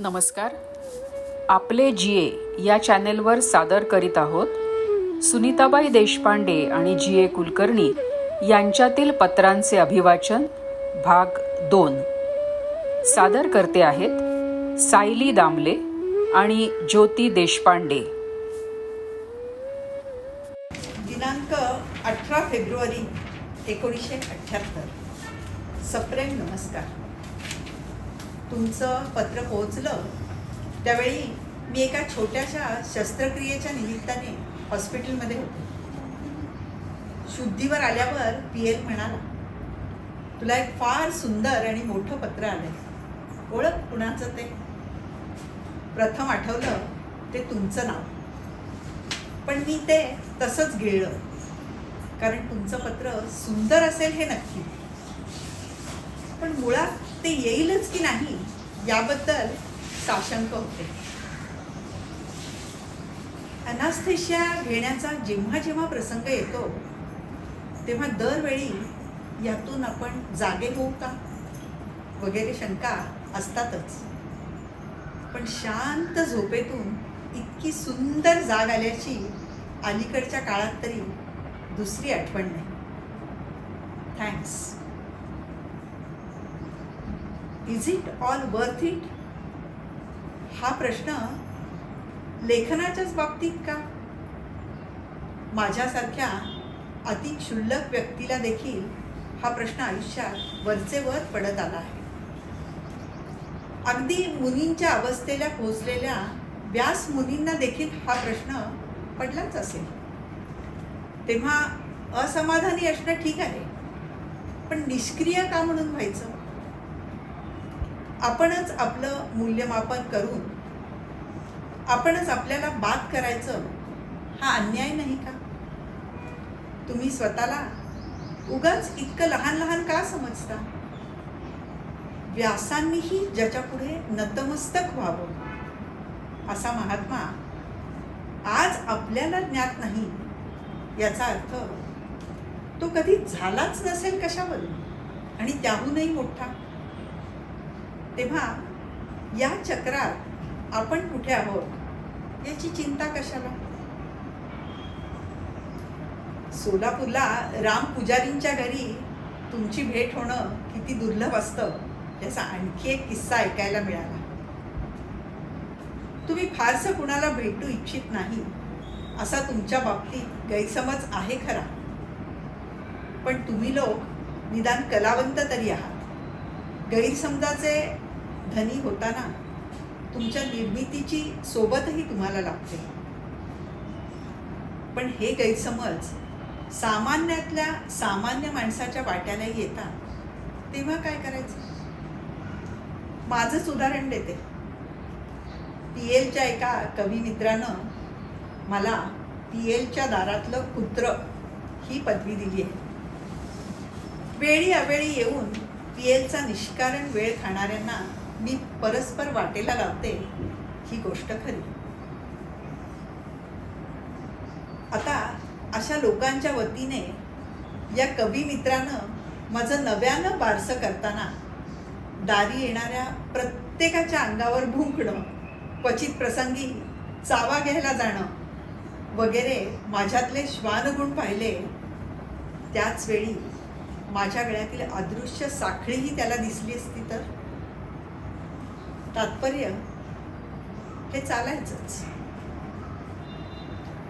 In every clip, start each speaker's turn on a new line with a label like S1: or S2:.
S1: नमस्कार. आपले जी ए या चॅनेलवर सादर करीत आहोत सुनीताबाई देशपांडे आणि जी ए कुलकर्णी यांच्यातील पत्रांचे अभिवाचन भाग दोन. सादर करते आहेत सायली दामले आणि ज्योती देशपांडे.
S2: दिनांक अठरा फेब्रुवारी एकोणीसशे अठ्ठ्याहत्तर सप्रेम नमस्कार. तुमचं पत्र पोहोचलं त्यावेळी मी एका छोट्याशा शस्त्रक्रियेच्या निमित्ताने हॉस्पिटलमध्ये होते. शुद्धीवर आल्यावर पी एल म्हणाला तुला एक फार सुंदर आणि मोठं पत्र आलंय. ओळख कुणाचं ते? प्रथम आठवलं ते तुमचं नाव. पण मी ते तसंच गिळलं कारण तुमचं पत्र सुंदर असेल हे नक्की. पण मुळात ते येईलच की नाही याबद्दल साशंक होते. अनास्थेशिया घेण्याचा जेव्हा जेव्हा प्रसंग येतो तेव्हा दरवेळी यातून आपण जागे होऊ का? वगैरे शंका असतातच. पण शांत झोपेतून इतकी सुंदर जाग आल्याची अलीकडच्या काळात तरी दुसरी आठवण नाही. Thanks is it all worth it हा प्रश्न लेखनाच्याच बाबतीत का? माझ्यासारख्या अति क्षुल्लक व्यक्तीला देखील हा प्रश्न आयुष्यात वरचे वर पडत आला आहे. अगदी मुनींच्या अवस्थेला पोहोचलेल्या व्यास मुनींना देखील हा प्रश्न पडलाच असेल. तेव्हा असमाधानी असणं ठीक आहे पण निष्क्रिय का म्हणून व्हायचं? आपणच आपलं मूल्यमापन करून आपणच आपल्याला बाद करायचं हा अन्याय नाही का? तुम्ही स्वतःला उगाच इतकं लहान लहान का समजता? व्यासांनीही ज्याच्यापुढे नतमस्तक व्हावं असा महात्मा आज आपल्याला ज्ञात नाही. याचा अर्थ तो कधी झालाच नसेल कशावरून आणि त्याहूनही मोठा. तेव्हा या चक्रात आपण कुठे आहोत? याची चिंता कशाला? सोलापूरला राम पुजारींच्या घरी तुमची भेट होणं किती दुर्लभ असतं याचा आणखी एक किस्सा ऐकायला मिळाला. तुम्ही फारसं कुणाला भेटू इच्छित नाही असा तुमच्या बाबतीत गैरसमज आहे खरा. पण तुम्ही लोक निदान कलावंत तरी आहात. गैरसमजाचे धनी होताना तुमच्या निर्मितीची सोबतही तुम्हाला लागते. पण हे गैरसमज सामान्यातल्या सामान्य माणसाच्या वाट्याला येतात. तेव्हा काय करायचं? माझंच उदाहरण देते. पी एलच्या एका कवी मित्रानं मला पी एलच्या दारातलं कुत्र ही पदवी दिली आहे. वेळी अवेळी येऊन पी एलचा निष्कारण वेळ खाणाऱ्यांना मी परस्पर वाटेला लावते ही गोष्ट खरी. आता अशा लोकांच्या वतीने या कवी मित्रानं माझं नव्यानं बारसं करताना दारी येणाऱ्या प्रत्येकाच्या अंगावर भुंकणं क्वचित प्रसंगी चावा घ्यायला जाणं वगैरे माझ्यातले श्वानगुण पाहिले त्याच वेळी माझ्या गळ्यातील अदृश्य साखळीही त्याला दिसली असती तर? तात्पर्य हे चालायचंच.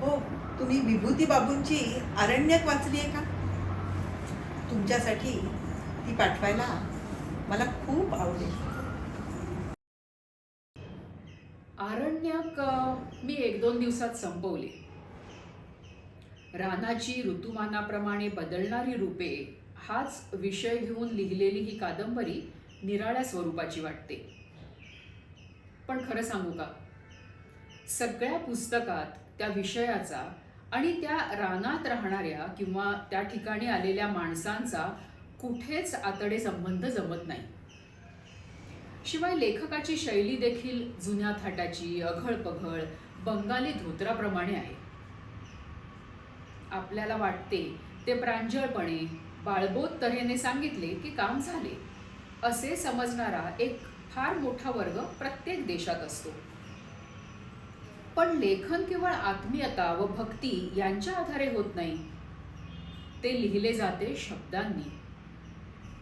S2: हो तुम्ही विभूती बाबूंची आरण्यक वाचली आहे का? तुमच्यासाठी ती पाठवायला मला खूप आवडेल.
S1: आरण्यक मी एक दोन दिवसात संपवले. रानाची ऋतुमानाप्रमाणे बदलणारी रूपे हाच विषय घेऊन लिहिलेली ही कादंबरी निराळ्या स्वरूपाची वाटते. पण खरं सांगू का? सगळ्या पुस्तकात त्या विषयाचा आणि त्या रानात राहणाऱ्या किंवा त्या ठिकाणी आलेल्या माणसांचा कुठेच आतडे संबंध जमत नाही. शिवाय लेखकाची शैली देखील जुन्या थाटाची अघळपघळ बंगाली धोत्राप्रमाणे आहे. आपल्याला वाटते ते प्रांजळपणे बाळबोध तऱ्हेने सांगितले की काम झाले असे समजणारा एक फार मोठा वर्ग प्रत्येक देशात असतो. पण लेखन केवळ आत्मीयता व भक्ती यांच्या आधारे होत नाही. ते लिहिले जाते शब्दांनी.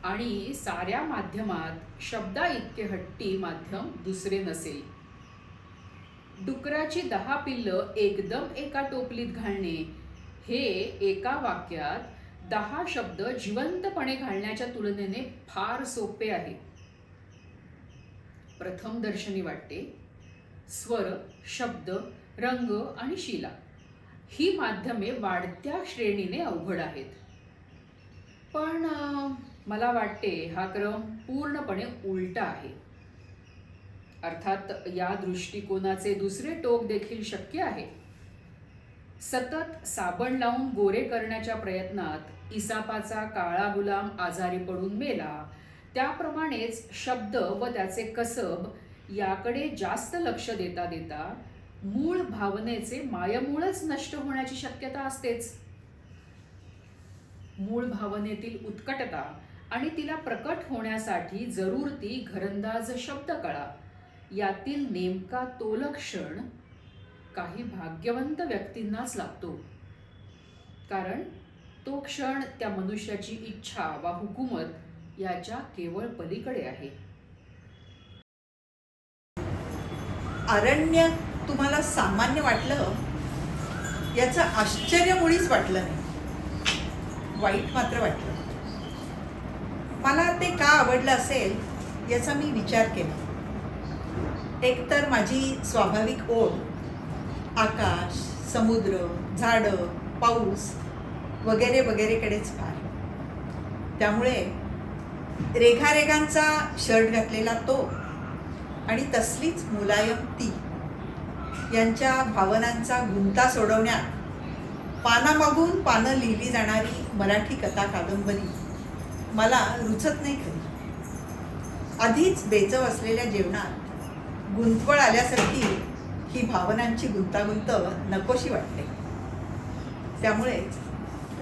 S1: आणि साऱ्या माध्यमात शब्दा इतके हट्टी माध्यम दुसरे नसेल. डुकराची दहा पिल्लं एकदम एका टोपलीत घालणे हे एका वाक्यात दहा शब्द जिवंतपणे घालण्याच्या तुलनेने फार सोपे आहे. प्रथम दर्शनी वाटते. स्वर शब्द रंग आणि शिला. ही माध्यमे वाढत्या श्रेणीने अवघड आहेत. पण मला वाटते हा क्रम पूर्णपणे उलटा आहे. अर्थात या दृष्टिकोनाचे दुसरे टोक देखील शक्य आहे. सतत साबण लावून गोरे करण्याच्या प्रयत्नात इसापाचा काळा गुलाम आजारी पडून मेला त्याप्रमाणेच शब्द व त्याचे कसब याकडे जास्त लक्ष देता देता मूळ भावनेचे मायमूळच नष्ट होण्याची शक्यता असतेच. मूळ भावनेतील उत्कटता आणि तिला प्रकट होण्यासाठी जरूर ती घरंदाज शब्दकळा यातील नेमका तोलक्षण काही भाग्यवंत व्यक्तींनाच लागतो. कारण तो क्षण त्या मनुष्याची इच्छा वा हुकूमत याच्या केवळ पलीकडे आहे.
S2: अरण्य तुम्हाला सामान्य वाटलं? याचं आश्चर्य मुळीच वाटलं नाही. वाईट मात्र वाटलं. मला ते का आवडलं असेल याचा मी विचार केला. एकतर माझी स्वाभाविक ओढ आकाश समुद्र झाडं पाऊस वगैरे वगैरेकडेच फार. त्यामुळे रेघारेघांचा शर्ट घातलेला तो आणि तसलीच मुलायम ती यांच्या भावनांचा गुंता सोडवण्यात पानामागून पानं लिहिली जाणारी मराठी कथा कादंबरी. मला रुचत नाही खरी. आधीच बेचव असलेल्या जेवणात गुंतवळ आल्यासारखी ही भावनांची गुंतागुंत नकोशी वाटते. त्यामुळेच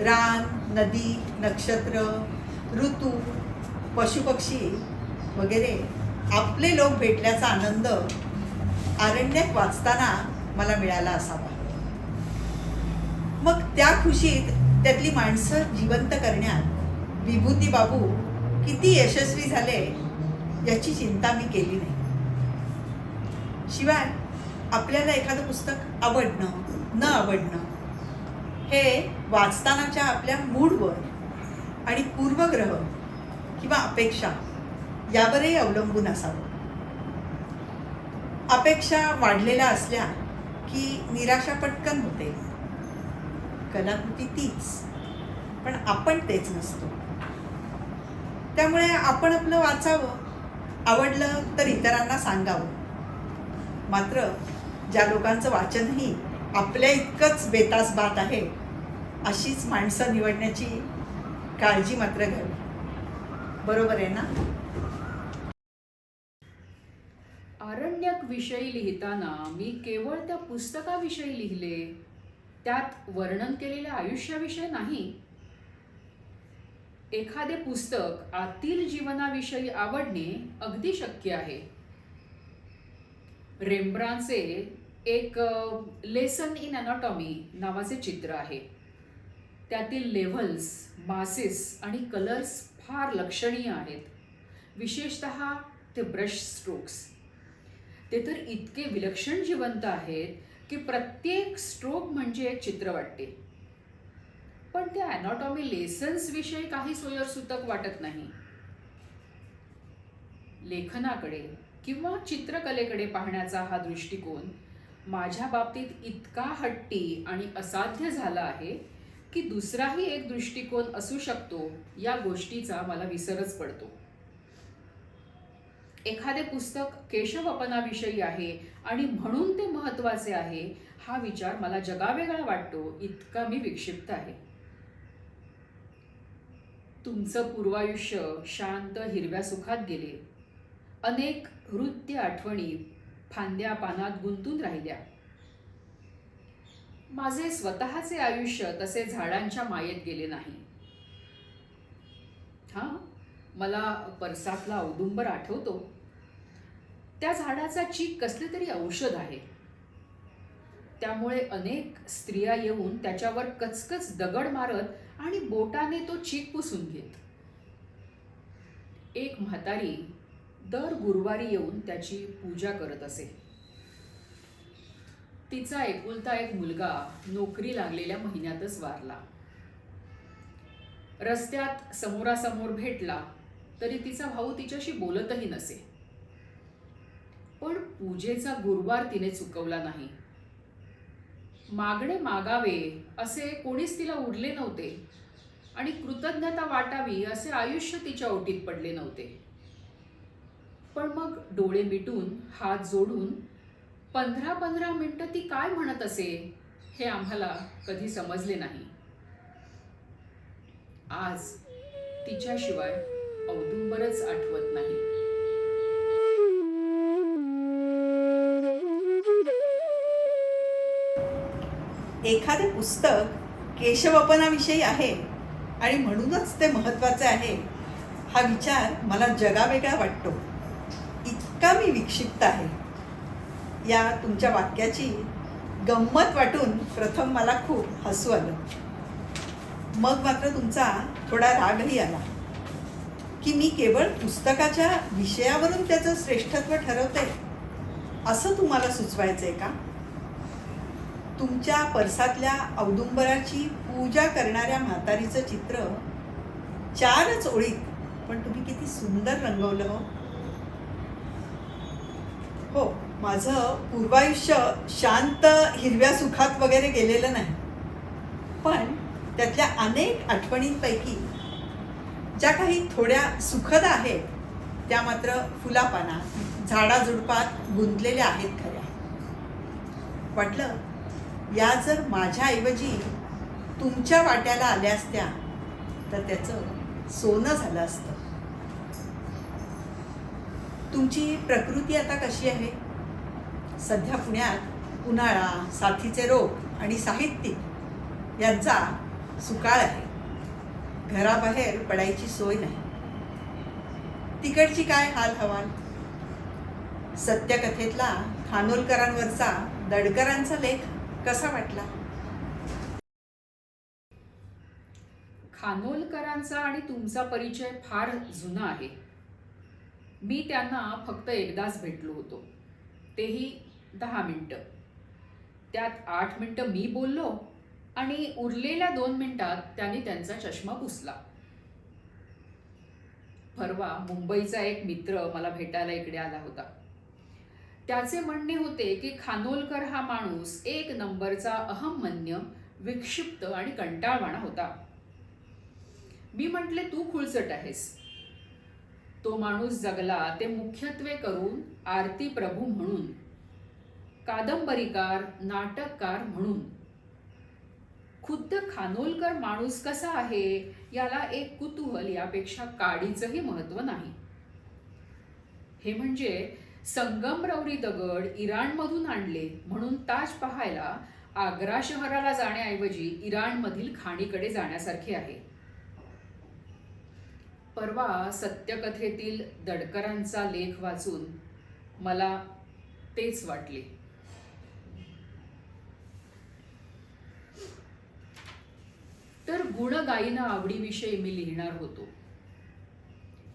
S2: रान नदी नक्षत्र ऋतू पशुपक्षी वगैरे आपले लोक भेटल्याचा आनंद आरण्यात वाचताना मला मिळाला असावा. मग त्या खुशीत त्यातली माणसं जिवंत करण्यात विभूती बाबू किती यशस्वी झाले याची चिंता मी केली नाही. शिवाय आपल्याला एखादं पुस्तक आवडणं न आवडणं हे वाचतानाच्या आपल्या मूडवर आणि पूर्वग्रह किंवा अपेक्षा यावरही अवलंबून असावं. अपेक्षा वाढलेल्या असल्या की निराशा पटकन होते. कलाकृती तीच पण आपण तेच नसतो. त्यामुळे आपण आपलं वाचावं आवडलं तर इतरांना सांगावं. मात्र ज्या लोकांचं वाचनही आपल्या इतकंच बेतास बात आहे अशीच माणसं निवडण्याची काळजी मात्र घ्यावी. बरोबर आहे ना?
S1: आरण्यक विषयी लिहिताना मी केवळ त्या पुस्तकाविषयी लिहिले. त्यात वर्णन केलेल्या आयुष्याविषयी नाही. एखादे पुस्तक आतील जीवनाविषयी आवडणे अगदी शक्य आहे. रेम्ब्रांचे एक लेसन इन अनॉटॉमी नावाचे चित्र आहे. त्यातील लेव्हल्स मासेस आणि कलर्स फार लक्षणीय आहेत. विशेषत ते ब्रश स्ट्रोक्स. ते तर इतके विलक्षण जिवंत आहेत की प्रत्येक स्ट्रोक म्हणजे एक चित्र वाटते. पण त्या अॅनॉटॉमी लेसन्सविषयी काही सोयरसूतक वाटत नाही. लेखनाकडे किंवा चित्रकलेकडे पाहण्याचा हा दृष्टिकोन माझ्या बाबतीत इतका हट्टी आणि असाध्य झाला आहे की दुसराही एक दृष्टिकोन असू शकतो या गोष्टीचा मला विसरच पडतो. एखादे पुस्तक केशवपनाविषयी आहे आणि म्हणून ते महत्त्वाचे आहे हा विचार मला जगावेगळा वाटतो इतका मी विक्षिप्त आहे. तुमचं पूर्वायुष्य शांत हिरव्या सुखात गेले. अनेक हृत्य आठवणी फांद्या पानात गुंतून राहिल्या. माझे स्वतःचे आयुष्य तसे झाडांच्या मायेत गेले नाही. हा? मला परसातला औदुंबर आठवतो. त्या झाडाचा चीक कसले तरी औषध आहे. त्यामुळे अनेक स्त्रिया येऊन त्याच्यावर कचकच दगड मारत आणि बोटाने तो चीक पुसून घेत. एक म्हातारी दर गुरुवारी येऊन त्याची पूजा करत असे. तिचा एकुलता एक मुलगा नोकरी लागलेल्या महिन्यातच वारला. रस्त्यात समोरासमोर भेटला तरी तिचा भाऊ तिच्याशी बोलतही नसे. पण पूजेचा गुरुवार तिने चुकवला नाही. मागणे मागावे असे कोणीच तिला उरले नव्हते आणि कृतज्ञता वाटावी असे आयुष्य तिच्या ओटीत पडले नव्हते. पण मग डोळे मिटून हात जोडून पंधरा पंधरा मिनटं ती काय म्हणत असे हे आम्हाला कधी समजले नाही. आज तिच्याशिवाय औदुंबरच आठवत नाही.
S2: एखादे पुस्तक केशवपनाविषयी आहे आणि म्हणूनच ते महत्त्वाचे आहे हा विचार मला जगावेगळा वाटतो. इतका मी विक्षिप्त आहे. या तुमच्या वाक्याची गंमत वाटून प्रथम मला खूप हसू आलं. मग मात्र तुमचा थोडा रागही आला. की मी केवळ पुस्तकाच्या विषयावरून त्याचं श्रेष्ठत्व ठरवते असं तुम्हाला सुचवायचं आहे का? तुमच्या परसातल्या औदुंबराची पूजा करणाऱ्या म्हातारीचं चित्र चारच ओळीत पण तुम्ही किती सुंदर रंगवलं हो. हो. माझं पूर्वायुष्य शांत हिरव्या सुखात वगैरे गेलेलं नाही. पण त्यातल्या अनेक आठवणींपैकी ज्या काही थोड्या सुखद आहेत त्या मात्र फुलापाना झाडाझुडपात गुंतलेल्या आहेत खऱ्या. वाटलं या जर माझ्याऐवजी तुमच्या वाट्याला आल्या असत्या तर त्याचं सोनं झालं असतं. तुमची प्रकृती आता कशी आहे? सध्या पुण्यात उन्हाळा साथीचे रोग आणि साहित्यिक यांचा सुकाळ आहे. घराबाहेर पडायची सोय नाही. तिकडची काय हाल हवाल सत्यकथेतला खानोलकरांवरचा दडकरांचा लेख कसा वाटला?
S1: खानोलकरांचा आणि तुमचा परिचय फार जुना आहे. मी त्यांना फक्त एकदाच भेटलो होतो. तेही दहा मिनटं. त्यात आठ मिनटं मी बोललो आणि उरलेल्या दोन मिनिटात त्यांनी त्यांचा चष्मा पुसला. परवा मुंबईचा एक मित्र मला भेटायला इकडे आला होता. त्याचे म्हणणे होते की खानोलकर हा माणूस एक नंबरचा अहमन्य विक्षिप्त आणि कंटाळवाणा होता. मी म्हटले तू खुळचट आहेस. तो माणूस जगला ते मुख्यत्वे करून आरती प्रभू म्हणून. कादंबरीकार नाटककार म्हणून. खुद्द खानोलकर माणूस कसा आहे याला एक कुतूहल यापेक्षा काडीचंही महत्त्व नाही. हे म्हणजे संगमरवरी दगड इराणमधून आणले म्हणून ताज पाहायला आग्रा शहराला जाण्याऐवजी इराणमधील खाणीकडे जाण्यासारखे आहे. परवा सत्यकथेतील दडकरांचा लेख वाचून मला तेच वाटले. तर गुणगायीनं आवडीविषयी मी लिहिणार होतो.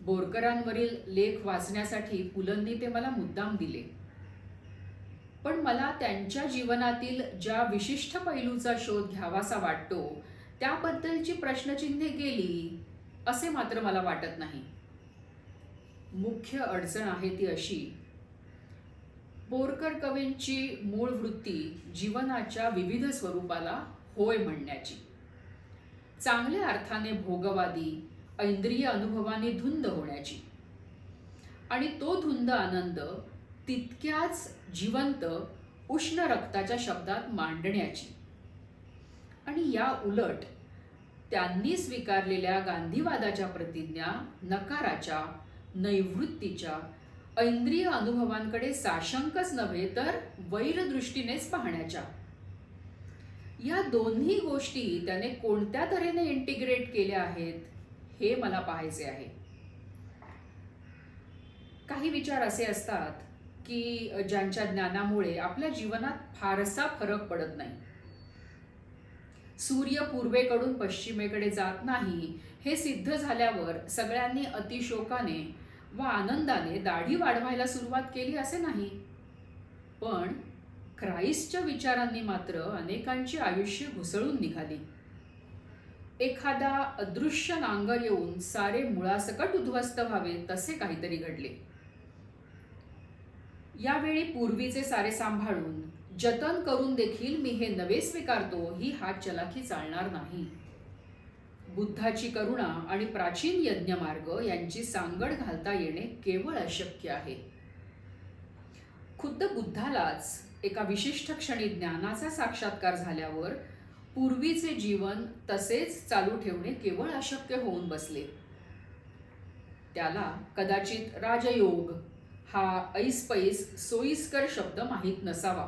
S1: बोरकरांवरील लेख वाचण्यासाठी पुलंनी ते मला मुद्दाम दिले. पण मला त्यांच्या जीवनातील ज्या विशिष्ट पैलूचा शोध घ्यावासा वाटतो त्याबद्दलची प्रश्नचिन्हे गेली असे मात्र मला वाटत नाही. मुख्य अडचण आहे ती अशी बोरकर कवींची मूळ वृत्ती जीवनाच्या विविध स्वरूपाला होय म्हणण्याची. चांगल्या अर्थाने भोगवादी ऐंद्रिय अनुभवाने धुंद होण्याची. आणि तो धुंद आनंद तितक्याच जिवंत उष्ण रक्ताच्या शब्दात मांडण्याची. आणि या उलट त्यांनी स्वीकारलेल्या गांधीवादाच्या प्रतिज्ञा नकाराच्या नैवृत्तीच्या ऐंद्रिय अनुभवांकडे साशंकच नव्हे तर वैरदृष्टीनेच पाहण्याच्या. या दोन्ही गोष्टी त्याने कोणत्या तऱ्हेने इंटिग्रेट केल्या आहेत हे मला पाहायचे आहे. काही विचार असे असतात की ज्यांच्या ज्ञानामुळे आपल्या जीवनात फारसा फरक पडत नाही. सूर्य पूर्वेकडून पश्चिमेकडे जात नाही हे सिद्ध झाल्यावर सगळ्यांनी अतिशोकाने व आनंदाने दाढी वाढवायला सुरुवात केली असे नाही. पण क्राईस्टच्या विचारांनी मात्र अनेकांची आयुष्य घुसळून निघाली. एखादा अदृश्य नांगर येऊन सारे मुळासकट उद्ध्वस्त व्हावे तसे काहीतरी घडले. यावेळी पूर्वीचे सारे सांभाळून जतन करून देखील मी हे नवे स्वीकारतो ही हात चलाखी चालणार नाही. बुद्धाची करुणा आणि प्राचीन यज्ञमार्ग यांची सांगड घालता येणे केवळ अशक्य आहे. खुद्द बुद्धालाच एका विशिष्ट क्षणी ज्ञानाचा साक्षात्कार झाल्यावर पूर्वीचे जीवन तसेच चालू ठेवणे केवळ अशक्य होऊन बसले. त्याला कदाचित राजयोग हा ऐसपैस सोयीस्कर शब्द माहीत नसावा.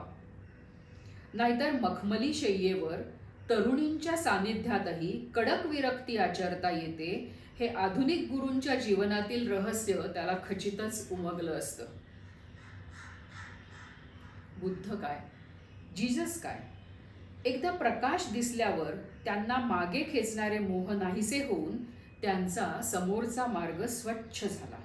S1: नाहीतर मखमली शय्येवर तरुणींच्या सानिध्यातही कडक विरक्ती आचरता येते हे आधुनिक गुरूंच्या जीवनातील रहस्य त्याला खचितच उमगलं असतं. बुद्ध काय? जीजस काय? एकदा प्रकाश दिसल्यावर त्यांना मागे खेचणारे मोह नाहीसे होऊन त्यांचा समोरचा मार्ग स्वच्छ झाला.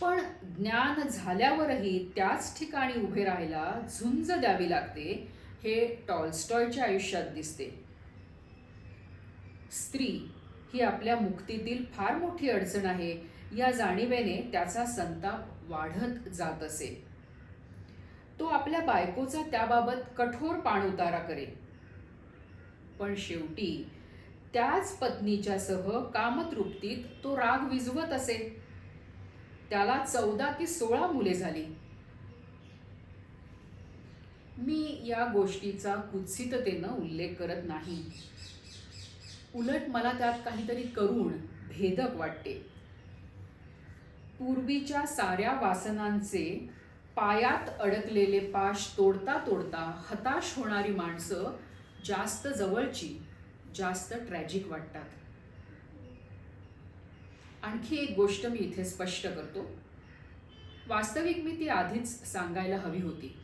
S1: पण ज्ञान झाल्यावरही त्याच ठिकाणी उभे राहायला झुंज द्यावी लागते हे टॉलस्टॉयच्या आयुष्यात दिसते. स्त्री ही आपल्या मुक्तीतील फार मोठी अडचण आहे या जाणीवेने त्याचा संताप वाढत जात असे. तो आपल्या बायकोचा त्याबाबत कठोर पाणउतारा करेल. पण शेवटी त्याच पत्नीच्या सह कामतृप्तीत तो राग विझवत असे. त्याला चौदा ते सोळा मुले झाली. मी या गोष्टीचा कुत्सिततेनं उल्लेख करत नाही. उलट मला त्यात काहीतरी करुण भेदक वाटते. पूर्वीच्या साऱ्या वासनांचे पायात अडकलेले पाश तोडता तोडता हताश होणारी माणसं जास्त जवळची जास्त ट्रॅजिक वाटतात. आणखी एक गोष्ट मी इथे स्पष्ट करतो. वास्तविक मी ती आधीच सांगायला हवी होती.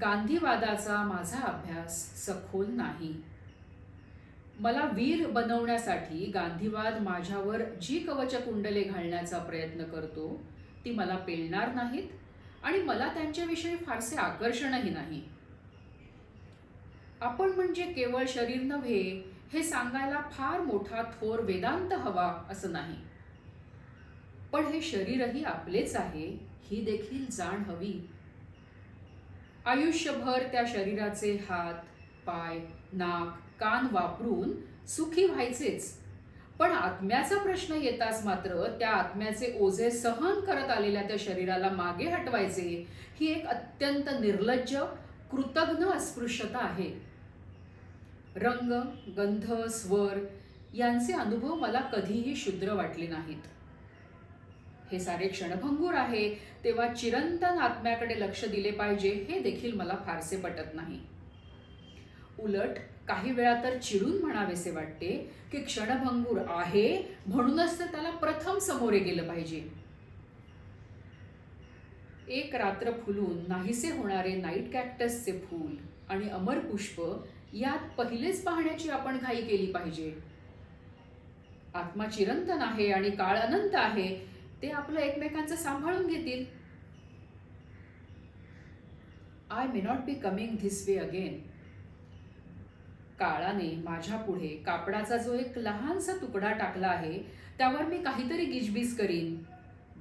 S1: गांधीवादाचा माझा अभ्यास सखोल नाही. मला वीर बनवण्यासाठी गांधीवाद माझ्यावर जी कवचकुंडले घालण्याचा प्रयत्न करतो ती मला पेलणार नाहीत आणि मला त्यांच्याविषयी फारसे आकर्षणही नाही. आपण म्हणजे केवळ शरीर नव्हे हे सांगायला फार मोठा थोर वेदांत हवा असं नाही. पण हे शरीरही आपलेच आहे ही देखील जाण हवी. आयुष्यभर त्या शरीराचे हात पाय नाक कान वापरून सुखी व्हायचेच. पण आत्म्याचा प्रश्न येताच मात्र त्या आत्म्याचे ओझे सहन करत आलेल्या त्या शरीराला मागे हटवायचे ही एक अत्यंत निर्लज्ज कृतज्ञ अस्पृश्यता आहे. रंग गंध स्वर यांचे अनुभव मला कधीही शुद्र वाटले नाहीत. हे सारे क्षणभंगूर आहे तेव्हा चिरंतन आत्म्याकडे लक्ष दिले पाहिजे हे देखील मला फारसे पटत नाही. उलट काही वेळा तर चिडून म्हणावेसे वाटते की क्षणभंगूर आहे म्हणूनच तर त्याला प्रथम समोरे गेलं पाहिजे. एक रात्र फुलून नाहीसे होणारे नाईट कॅक्टसचे फूल आणि अमर पुष्प यात पहिलेच पाहण्याची आपण घाई केली पाहिजे. आत्मा चिरंतन आहे आणि काळ अनंत आहे ते आपलं एकमेकांचं सांभाळून घेतील. I may not be coming this way again काळाने माझ्या पुढे कापडाचा जो एक लहानसा तुकडा टाकला आहे त्यावर मी काहीतरी गिजबीज करीन.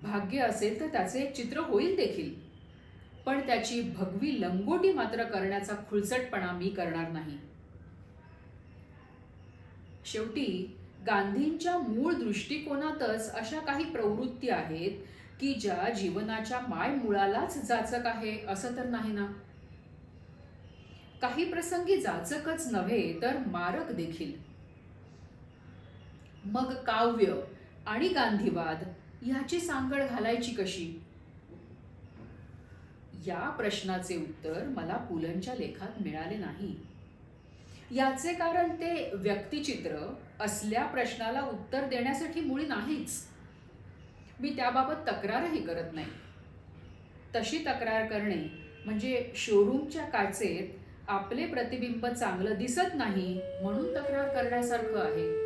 S1: भाग्य असेल तर त्याचे एक चित्र होईल देखील. पण त्याची भगवी लंगोटी मात्र करण्याचा खुलचटपणा मी करणार नाही. शेवटी गांधींच्या मूळ दृष्टिकोनातच अशा काही प्रवृत्ती आहेत की ज्या जीवनाच्या माय मुळालाच जाचक आहे असं तर नाही ना? काही प्रसंगी जाचकच नव्हे तर मारक देखील. मग काव्य आणि गांधीवाद ह्याची सांगड घालायची कशी? या प्रश्नाचे उत्तर मला पुलंच्या लेखात मिळाले नाही. याचे कारण ते व्यक्तिचित्र असल्या प्रश्नाला उत्तर देण्यासाठी मुळी नाहीच. मी त्याबाबत तक्रारही करत नाही. तशी तक्रार करणे म्हणजे शोरूमच्या काचेत आपले प्रतिबिंब चांगलं दिसत नाही म्हणून तक्रार करण्यासारखं आहे.